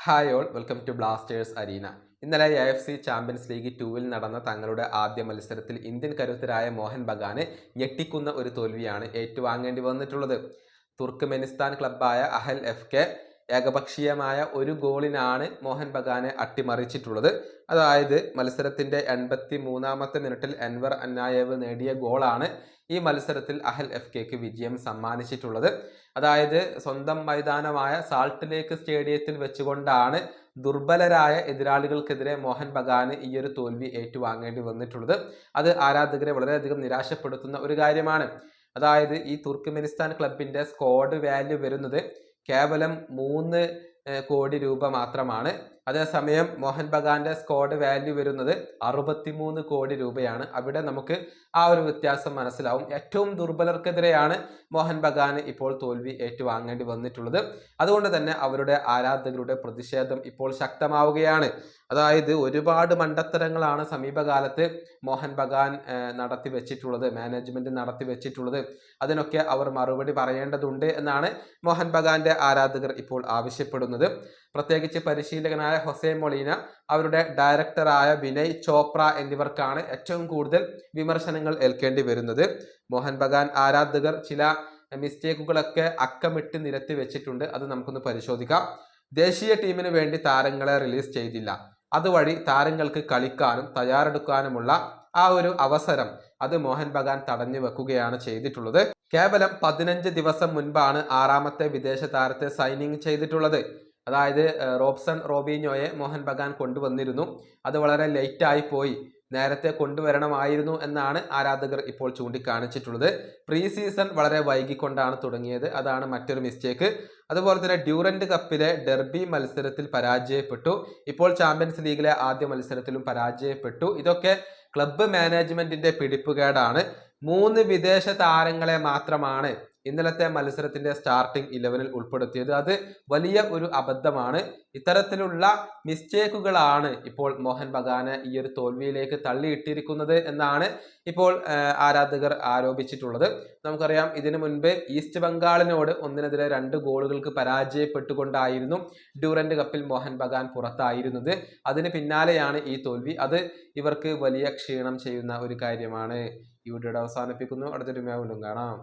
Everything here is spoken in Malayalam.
Hi all welcome to Blasters arena ഇന്നലെ A F C champions league ടൂവിൽ നടന്ന തങ്ങളുടെ ആദ്യ മത്സരത്തിൽ ഇന്ത്യൻ കരുത്തരായ മോഹൻ ബഗാന് ഞെട്ടിക്കുന്ന ഒരു തോൽവിയാണ് ഏറ്റുവാങ്ങേണ്ടി വന്നിട്ടുള്ളത്. തുർക്ക്മെനിസ്ഥാൻ ക്ലബ്ബായ അഹൽ എഫ് കെ ഏകപക്ഷീയമായ ഒരു ഗോളിനാണ് മോഹൻ ബഗാനെ അട്ടിമറിച്ചിട്ടുള്ളത്. അതായത് മത്സരത്തിന്റെ എൺപത്തി മൂന്നാമത്തെ മിനിറ്റിൽ അൻവർ അന്നായേവ് നേടിയ ഗോളാണ് ഈ മത്സരത്തിൽ അഹൽ എഫ് കെക്ക് വിജയം സമ്മാനിച്ചിട്ടുള്ളത്. അതായത് സ്വന്തം മൈതാനമായ സാൾട്ട് ലേക്ക് സ്റ്റേഡിയത്തിൽ വെച്ചുകൊണ്ടാണ് ദുർബലരായ എതിരാളികൾക്കെതിരെ മോഹൻ ബഗാന് ഈ ഒരു തോൽവി ഏറ്റുവാങ്ങേണ്ടി വന്നിട്ടുള്ളത്. അത് ആരാധകരെ വളരെയധികം നിരാശപ്പെടുത്തുന്ന ഒരു കാര്യമാണ്. അതായത് ഈ തുർക്ക്മെനിസ്ഥാൻ ക്ലബിന്റെ സ്ക്വാഡ് വാല്യൂ വരുന്നത് കേവലം മൂന്ന് കോടി രൂപ മാത്രമാണ്. അതേസമയം മോഹൻ ബഗാന്റെ സ്കോഡ് വാല്യൂ വരുന്നത് അറുപത്തിമൂന്ന് കോടി രൂപയാണ്. അവിടെ നമുക്ക് ആ ഒരു വ്യത്യാസം മനസ്സിലാവും. ഏറ്റവും ദുർബലർക്കെതിരെയാണ് മോഹൻ ബഗാന് ഇപ്പോൾ തോൽവി ഏറ്റുവാങ്ങേണ്ടി വന്നിട്ടുള്ളത്. അതുകൊണ്ട് തന്നെ അവരുടെ ആരാധകരുടെ പ്രതിഷേധം ഇപ്പോൾ ശക്തമാവുകയാണ്. അതായത് ഒരുപാട് മണ്ടത്തരങ്ങളാണ് സമീപകാലത്ത് മോഹൻ ബഗാൻ നടത്തി വെച്ചിട്ടുള്ളത് മാനേജ്മെന്റ് നടത്തി വെച്ചിട്ടുള്ളത്. അതിനൊക്കെ അവർ മറുപടി പറയേണ്ടതുണ്ട് എന്നാണ് മോഹൻ ബഗാന്റെ ആരാധകർ ഇപ്പോൾ ആവശ്യപ്പെടുന്നത്. പ്രത്യേകിച്ച് പരിശീലകനായ ഹൊസേ മൊളീന അവരുടെ ഡയറക്ടറായ വിനയ് ചോപ്ര എന്നിവർക്കാണ് ഏറ്റവും കൂടുതൽ വിമർശനങ്ങൾ ഏൽക്കേണ്ടി വരുന്നത്. മോഹൻ ബഗാൻ ആരാധകർ ചില മിസ്റ്റേക്കുകളൊക്കെ അക്കമിട്ട് നിരത്തി വെച്ചിട്ടുണ്ട്. അത് നമുക്കൊന്ന് പരിശോധിക്കാം. ദേശീയ ടീമിന് വേണ്ടി താരങ്ങളെ റിലീസ് ചെയ്തില്ല. അതുവഴി താരങ്ങൾക്ക് കളിക്കാനും തയ്യാറെടുക്കാനുമുള്ള ആ ഒരു അവസരം അത് മോഹൻ ബഗാൻ തടഞ്ഞു വെക്കുകയാണ് ചെയ്തിട്ടുള്ളത്. കേവലം പതിനഞ്ച് ദിവസം മുൻപാണ് ആറാമത്തെ വിദേശ താരത്തെ സൈനിങ് ചെയ്തിട്ടുള്ളത്. അതായത് റോബ്സൺ റോബിനോയെ മോഹൻ ബഗാൻ കൊണ്ടുവന്നിരുന്നു. അത് വളരെ ലേറ്റായി പോയി. നേരത്തെ കൊണ്ടുവരണമായിരുന്നു എന്നാണ് ആരാധകർ ഇപ്പോൾ ചൂണ്ടിക്കാണിച്ചിട്ടുള്ളത്. പ്രീ സീസൺ വളരെ വൈകിക്കൊണ്ടാണ് തുടങ്ങിയത്. അതാണ് മറ്റൊരു മിസ്റ്റേക്ക്. അതുപോലെ തന്നെ ഡ്യൂറന്റ് കപ്പിലെ ഡെർബി മത്സരത്തിൽ പരാജയപ്പെട്ടു. ഇപ്പോൾ ചാമ്പ്യൻസ് ലീഗിലെ ആദ്യ മത്സരത്തിലും പരാജയപ്പെട്ടു. ഇതൊക്കെ ക്ലബ്ബ് മാനേജ്മെന്റിന്റെ പിടിപ്പുകേടാണ്. മൂന്ന് വിദേശ താരങ്ങളെ മാത്രമാണ് ഇന്നലത്തെ മത്സരത്തിന്റെ സ്റ്റാർട്ടിംഗ് ഇലവനിൽ ഉൾപ്പെടുത്തിയത്. അത് വലിയ ഒരു അബദ്ധമാണ്. ഇത്തരത്തിലുള്ള മിസ്റ്റേക്കുകളാണ് ഇപ്പോൾ മോഹൻ ബഗാനെ ഈ ഒരു തോൽവിയിലേക്ക് തള്ളിയിട്ടിരിക്കുന്നത് എന്നാണ് ഇപ്പോൾ ആരാധകർ ആരോപിച്ചിട്ടുള്ളത്. നമുക്കറിയാം ഇതിനു മുൻപ് ഈസ്റ്റ് ബംഗാളിനോട് ഒന്നിനെതിരെ രണ്ട് ഗോളുകൾക്ക് പരാജയപ്പെട്ടുകൊണ്ടായിരുന്നു ഡ്യൂറന്റ് കപ്പിൽ മോഹൻ ബഗാൻ പുറത്തായിരുന്നത്. അതിന് പിന്നാലെയാണ് ഈ തോൽവി. അത് ഇവർക്ക് വലിയ ക്ഷീണം ചെയ്യുന്ന ഒരു കാര്യമാണ്. ഈ വീഡിയോയുടെ അവസാനിപ്പിക്കുന്നു. അടുത്തൊരു വീണ്ടും കാണാം.